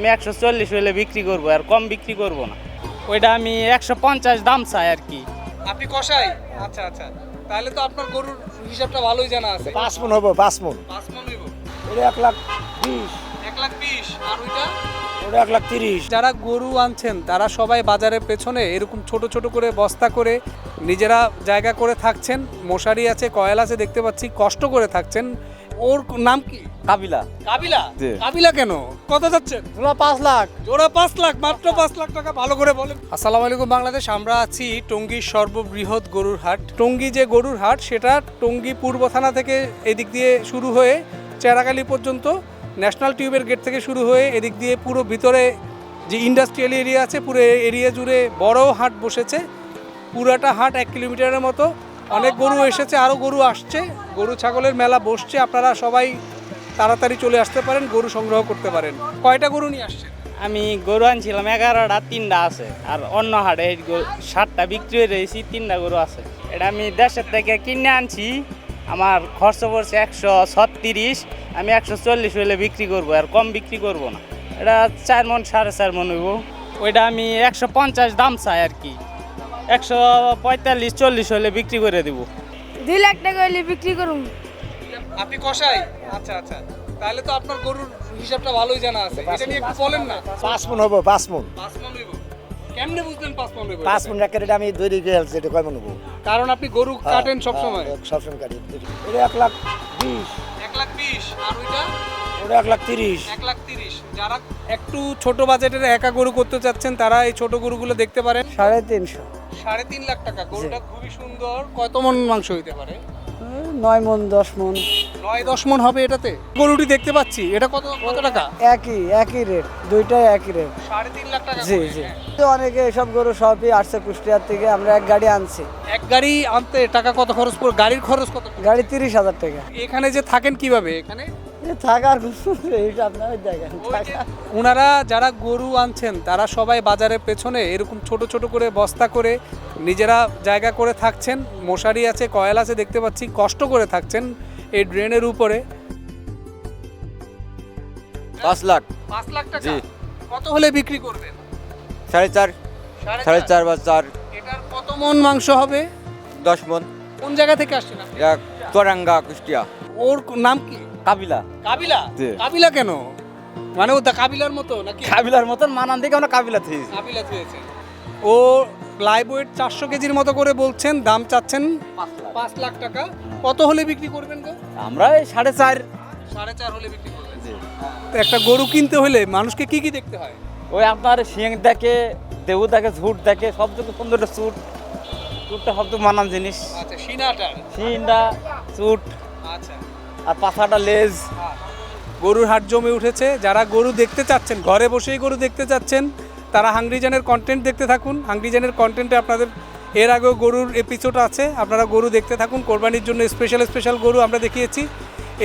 আমি একশো চল্লিশ হলে বিক্রি করব আর কম বিক্রি করব না। ওইটা আমি একশো পঞ্চাশ দাম চাই আর কি। আপনি কষাই আচ্ছা আচ্ছা। তাহলে তো আপনার গরুর হিসাবটা ভালোই জানা আছে। পাঁচ মন হব পাঁচ মন পাঁচ মন হইব। ওটা এক লাখ বিশ। এক লাখ বিশ। আর ওইটা? ওটা এক লাখ তিরিশ। যারা গরু আনছেন তারা সবাই বাজারের পেছনে এরকম ছোট ছোট করে বস্তা করে নিজেরা জায়গা করে থাকছেন। মশারি আছে কয়েল আছে দেখতে পাচ্ছি কষ্ট করে থাকছেন। ওর নাম কি? কাবিলা। কাবিলা? জি। কাবিলা কেন? কত যাচ্ছেন? তোলা পাঁচ লাখ। জোড়া পাঁচ লাখ মাত্র পাঁচ লাখ টাকা ভালো করে বলেন। আসসালামু আলাইকুম বাংলাদেশ। আমরা আছি টঙ্গীর সর্ববৃহৎ গরুর হাট। টঙ্গী যে গরুর হাট সেটা টঙ্গী পূর্ব থানা থেকে এদিক দিয়ে শুরু হয়ে চেরাকালি পর্যন্ত ন্যাশনাল টিউবের গেট থেকে শুরু হয়ে এদিক দিয়ে পুরো ভিতরে যে ইন্ডাস্ট্রিয়াল এরিয়া আছে পুরো এরিয়া জুড়ে বড় হাট বসেছে। পুরাটা হাট এক কিলোমিটারের মতো। অনেক গরু এসেছে আরও গরু আসছে। গরু ছাগলের মেলা বসছে, আপনারা সবাই তাড়াতাড়ি চলে আসতে পারেন, গরু সংগ্রহ করতে পারেন। কয়টা গরু নিয়ে আসছেন? আমি গরু আনছিলাম, এগারোটা, তিনটা আছে। আর অন্য হাটে ষাটটা বিক্রি হয়ে রয়েছি, তিনটা গরু আছে। এটা আমি দেশের থেকে কিনে আনছি। আমার খরচ পড়ছে একশো ছত্রিশ, আমি একশো চল্লিশ হলে বিক্রি করব, আর কম বিক্রি করব না। এটা চার মন, সাড়ে চার মন হইব। ওইটা আমি একশো পঞ্চাশ দাম চাই আর কি। একশো পঁয়তাল্লিশ চল্লিশ হলে বিক্রি করে দেবো। দুই লাখ টাকা হলে বিক্রি করুন আপনি কষাই? আচ্ছা আচ্ছা। তাহলে তো আপনার গরুর হিসাবটা ভালোই জানা আছে। এটা নিয়ে একটু বলেন না। পাঁচ মন হব পাঁচ মন। পাঁচ মন হইব। কেমনে বুঝলেন পাঁচ মন হইব? পাঁচ মন একটা আমি দুই দিকে হেলছি এটা কয় মন হব? কারণ আপনি গরু কাটেন সব সময়। হ্যাঁ, সবসময় কাটি এটা এক লাখ বিশ। এক লাখ বিশ। আর ওইটা? ওটা এক লাখ তিরিশ। এক লাখ তিরিশ। যারা একটু ছোট বাজেটের একা গরু করতে চাচ্ছেন তারা এই ছোট গরুগুলো দেখতে পারেন। সাড়ে তিনশো। সাড়ে তিন লাখ টাকা। গরুটা খুবই সুন্দর। কত মন মাংস হইতে পারে? নয় মন দশ মন। নয় দশ মন হবে এটাতে? গরুটি দেখতে পাচ্ছি। এটা কত কত টাকা? একই একই রেট দুইটাই একই রেট সাড়ে তিন লাখ টাকা জি জি। তো অনেকে এসব গরু সবই আসছে কুষ্টিয়ার থেকে আমরা এক গাড়ি আনছি। এক গাড়ি আনতে টাকা কত খরচ পড়ে? গাড়ির খরচ কত? গাড়ি তিরিশ হাজার টাকা। এখানে যে থাকেন কীভাবে? এখানে? থাকার এইটা আপনার দেখেন ওনারা যারা গরু আনছেন তারা সবাই বাজারের পেছনে এরকম ছোট ছোট করে বস্তা করে নিজেরা জায়গা করে থাকছেন। মশারি আছে কয়েল আছে দেখতে পাচ্ছি কষ্ট করে থাকছেন এই ড্রেনের উপরে। পাঁচ লাখ। পাঁচ লাখ টাকা? জি। কত হলে বিক্রি করবেন? সাড়ে চার। সাড়ে চার? বা চার। এটার কত মন মাংস হবে? দশ মন। কোন জায়গা থেকে আসছেন তোরাঙ্গা কুষ্টিয়া। ওর নাম কি? কাবিলা। কাবিলা? কাবিলা কেন? মানে ও কাবিলার মতো নাকি? কাবিলার মতন মানান দেখে আমরা কাবিলা থেয়েছি। কাবিলা হয়েছে ও লাইভ ওয়েট চারশো কেজির মতো করে বলছেন দাম চাচ্ছেন পাঁচ লাখ। টাকা। কত হলে বিক্রি করবেন গো? আমরা এই সাড়ে চার। সাড়ে চার হলে বিক্রি করবেন। তো একটা গরু কিনতে হলে মানুষকে কি কি দেখতে হয়? ওই আপনার শিং দেখে দেউ দেখে ঝুট দেখে সব থেকে সুন্দর একটা চুট চুটটা সব থেকে মানান জিনিস। আচ্ছা সিনাটা? শিনটা চুট আচ্ছা। আর পাছাটা লেজ। গরুর হাট জমে উঠেছে। যারা গরু দেখতে চাচ্ছেন ঘরে বসেই গরু দেখতে চাচ্ছেন তারা হাংরিজানের কন্টেন্ট দেখতে থাকুন। হাংরিজানের কন্টেন্টে আপনাদের এর আগেও গরুর এপিসোড আছে। আপনারা গরু দেখতে থাকুন। কোরবানির জন্য স্পেশাল স্পেশাল গরু আমরা দেখিয়েছি।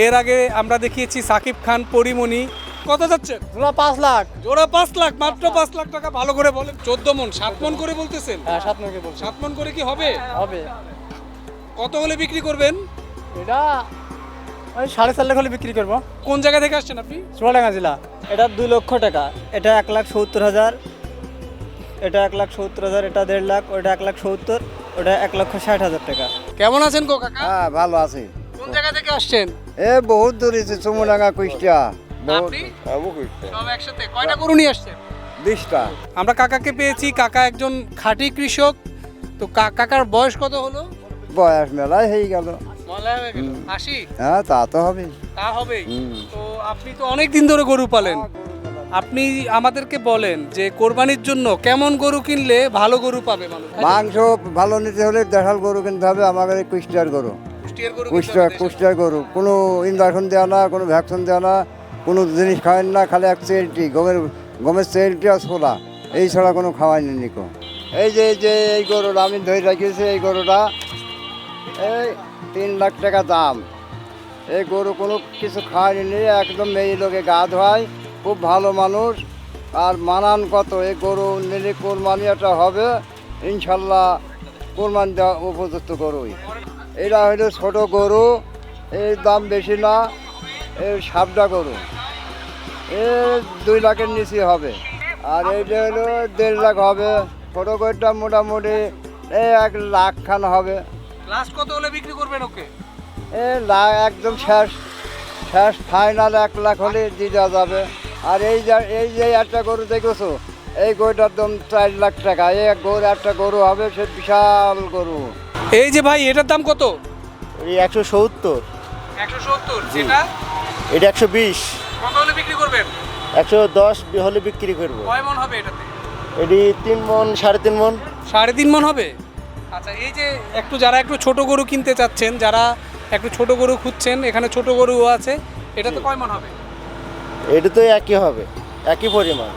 এর আগে আমরা দেখিয়েছি সাকিব খান পরিমণি। কত যাচ্ছেন তোলা পাঁচ লাখ। জোড়া পাঁচ লাখ মাত্র পাঁচ লাখ টাকা। ভালো করে বলেন। চোদ্দ মন সাত মন করে বলতেছেন? হ্যাঁ সাত মনকে বলছি। সাত মন করে কি হবে? হবে। কত হলে বিক্রি করবেন? এটা ওই সাড়ে চার লাখ হলে বিক্রি করব। কোন জায়গা থেকে আসছেন আপনি? চুয়াডাঙ্গা জেলা। এটা দুই লক্ষ টাকা। এটা এক লাখ সত্তর হাজার। এটা এক লাখ সত্তর হাজার এটা দেড় লাখ ওটা এক লাখ সত্তর ওটা এক লক্ষ ষাট হাজার টাকা। কেমন আছেন গো কাকা? হ্যাঁ ভালো আছি। কোন জায়গা থেকে আসছেন? এ বহুত দূর হয়েছে চুমুডাঙ্গা কুষ্টিয়া। আপনি? আবু সব একসাথে। কয়টা গরু নিয়ে আসছেন? বিশটা। আমরা কাকাকে পেয়েছি কাকা একজন খাঁটি কৃষক। তো কা- কাকার বয়স কত হলো? বয়স মেলায় হয়ে গেল। মলায় হয়ে গেল। হ্যাঁ তা তো হবে তা হুম। তো আপনি তো অনেক দিন ধরে গরু পালেন। আপনি আমাদেরকে বলেন যে কোরবানির জন্য কেমন গরু কিনলে ভালো গরু পাবে মানুষ? মাংস ভালো নিতে হলে দেশাল গরু কিনতে হবে আমাদের কুষ্টিয়ার গরু। কুষ্টিয়ার হবে। কুষ্টিয়ার গরু। কোনো ইঞ্জেকশন দেওয়া না কোনো ভ্যাকসিন দেওয়া না কোনো জিনিস খাওয়ান না খালি এক চেলটি গমের গমের চেলটি আর ছোলা। এই ছাড়া কোনো খাওয়াই নি নিকো। এই যে এই যে এই গরুটা আমি ধরে রাখিয়েছি এই গরুটা। এই তিন লাখ টাকা দাম। এই গরু কোনো কিছু খায়নি একদম এই লোকে গা ধোয়ায়। খুব ভালো মানুষ। আর মানান কত? এই গরু নিলে কোরবানি একটা হবে। ইনশাল্লাহ কোরবানি দেওয়া উপযুক্ত গরুই। এটা হলো ছোট গরু, এর দাম বেশি না, এর সাবডা গরু। এ দুই লাখের নিচে হবে। আর এইটা হলো দেড় লাখ হবে। ছোটো গরুটা মোটামুটি এই এক লাখ খান হবে। লাস্ট কত হলে করবেন ওকে? এ লাখ একদম শেষ। শেষ ফাইনাল এক লাখ হলে দিয়ে দেওয়া যাবে। আর এই যে এই যে একটা গরু দেখেছ? এই গরুটার দাম চার লাখ টাকা। এই এক গরু একটা গরু হবে সে বিশাল গরু। এই যে ভাই এটার দাম কত? এই একশো সত্তর। একশো সত্তর যেটা? এটা একশো বিশ। কত হলে বিক্রি করবেন? একশো দশ হলে বিক্রি করব। কয় মন হবে এটাতে? এটি তিন মন সাড়ে তিন মন। সাড়ে তিন মন হবে? আচ্ছা এই যে একটু যারা একটু ছোট গরু কিনতে চাচ্ছেন যারা একটু ছোট গরু খুঁজছেন এখানে ছোট গরুও আছে এটা তো কয় মন হবে? এটা তো একই হবে একই পরিমাণ।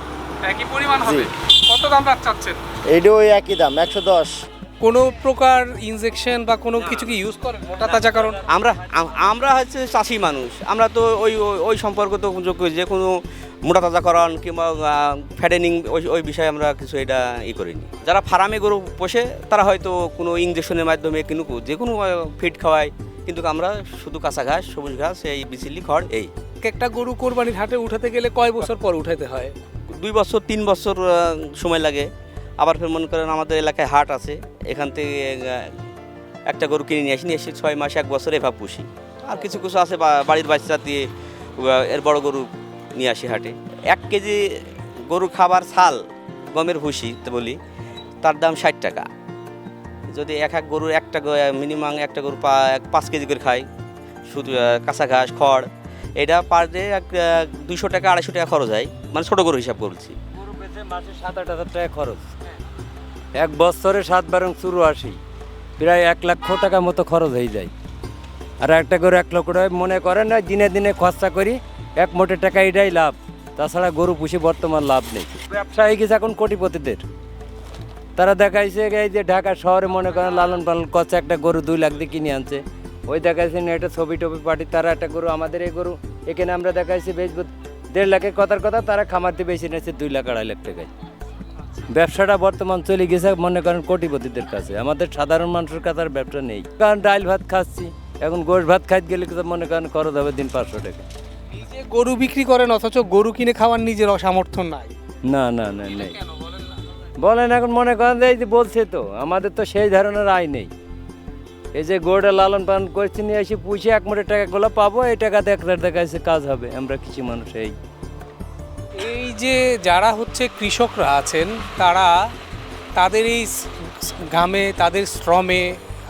একই পরিমাণ হবে? কত দাম রাখ চাচ্ছেন? এইটা ওই একই দাম একশো দশ। কোনো প্রকার ইনজেকশন বা কোনো কিছু কি ইউজ করেন? মোটা তাজা কারণ? আমরা আমরা হচ্ছে চাষি মানুষ। আমরা তো ওই ওই- সম্পর্ক তো যে কোনো মোটা তাজাকরণ কিংবা ফ্যাটেনিং ওই ওই বিষয়ে আমরা কিছু এটা ই করিনি। যারা ফার্মে গরু পোষে তারা হয়তো কোনো ইঞ্জেকশনের মাধ্যমে কিন্তু যে কোনো ফিড খাওয়ায়। কিন্তু আমরা শুধু কাঁচা ঘাস সবুজ ঘাস এই বিচিলি খড় এই। এক একটা গরু কোরবানির হাটে উঠাতে গেলে কয় বছর পর উঠাতে হয়? দুই বছর তিন বছর সময় লাগে। আবার ফের মনে করেন আমাদের এলাকায় হাট আছে। এখান থেকে একটা গরু কিনে নিয়ে আসি, নিয়ে এসে ছয় মাস, এক বছর এভাবে পুষি। আর কিছু কিছু আছে বাড়ির বাচ্চা দিয়ে এর বড় গরু নিয়ে আসি হাটে। এক কেজি গরু খাবার ছাল, গমের তো বলি, তার দাম ষাট টাকা। যদি এক এক গরুর একটা মিনিমাম একটা গরু পাঁচ কেজি করে খায়, শুধু কাঁচা ঘাস, খড়, এটা পার ডে এক দুশো টাকা, আড়াইশো টাকা খরচ হয়। মানে ছোটো গরু হিসাব করছি। গরু বেচে মাসে সাত আট হাজার টাকা খরচ। এক বছরে সাত বারং আসি প্রায় এক লক্ষ টাকা মতো খরচ হয়ে যায়। আর একটা গরু এক লক্ষ টাকা মনে করেন না, দিনে দিনে খরচা করি, এক মোটে টাকা এটাই লাভ। তাছাড়া গরু পুষি বর্তমান লাভ নেই। ব্যবসা হয়ে গেছে এখন কোটিপতিদের। তারা দেখাইছে এই যে ঢাকা শহরে মনে করেন লালন পালন করছে, একটা গরু দুই লাখ দিয়ে কিনে আনছে। ওই দেখাইছে না, একটা ছবি টবি পার্টি তারা একটা গরু, আমাদের এই গরু, এখানে আমরা দেখাইছি বেশ দেড় লাখের কথার কথা, তারা খামারতে বেশি নিয়েছে দুই লাখ, আড়াই লাখ টাকায়। ব্যবসাটা বর্তমান চলে গেছে মনে করেন কোটিপতিদের কাছে। আমাদের সাধারণ মানুষের কাছে আর ব্যবসা নেই। কারণ ডাল ভাত খাচ্ছি এখন গোশ ভাত খাইতে গেলে মনে করেন খরচ হবে দিন পাঁচশো টাকা। যে গরু বিক্রি করেন অথচ গরু কিনে খাওয়ার নিজের অসামর্থ্য নাই। না না না নেই। বলেন এখন মনে করেন এই যে বলছে তো আমাদের তো সেই ধরনের আয় নেই। এই যে গরুটা লালন পালন করছি নিয়ে এসে পুষে এক মোটে টাকাগুলো পাবো এই টাকাতে একটা দেখাচ্ছে কাজ হবে। আমরা কিছু মানুষ এই। এই যে যারা হচ্ছে কৃষকরা আছেন, তারা তাদের এই ঘামে তাদের শ্রমে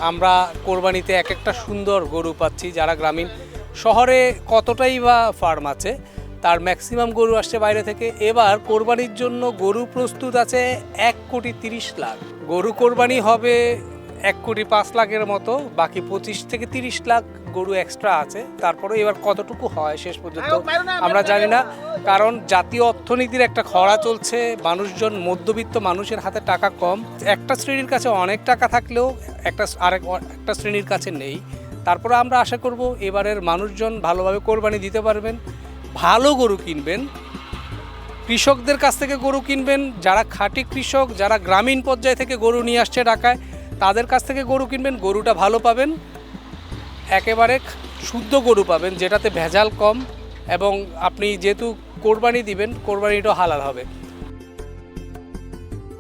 আমরা কোরবানিতে এক একটা সুন্দর গরু পাচ্ছি যারা গ্রামীণ শহরে কতটাই বা ফার্ম আছে, তার ম্যাক্সিমাম গরু আসছে বাইরে থেকে। এবার কোরবানির জন্য গরু প্রস্তুত আছে এক কোটি তিরিশ লাখ। গরু কোরবানি হবে এক কোটি পাঁচ লাখের মতো বাকি পঁচিশ থেকে তিরিশ লাখ গরু এক্সট্রা আছে। তারপরে এবার কতটুকু হয় শেষ পর্যন্ত আমরা জানি না। কারণ জাতীয় অর্থনীতির একটা খরা চলছে মানুষজন মধ্যবিত্ত মানুষের হাতে টাকা কম। একটা শ্রেণির কাছে অনেক টাকা থাকলেও একটা আরেক একটা শ্রেণির কাছে নেই। তারপরে আমরা আশা করব এবারের মানুষজন ভালোভাবে কোরবানি দিতে পারবেন ভালো গরু কিনবেন কৃষকদের কাছ থেকে গরু কিনবেন যারা খাঁটি কৃষক যারা গ্রামীণ পর্যায় থেকে গরু নিয়ে আসছে ঢাকায় তাদের কাছ থেকে গরু কিনবেন, গরুটা ভালো পাবেন, একেবারে শুদ্ধ গরু পাবেন, যেটাতে ভেজাল কম এবং আপনি যেহেতু কোরবানি দিবেন, কোরবানিটাও হালাল হবে।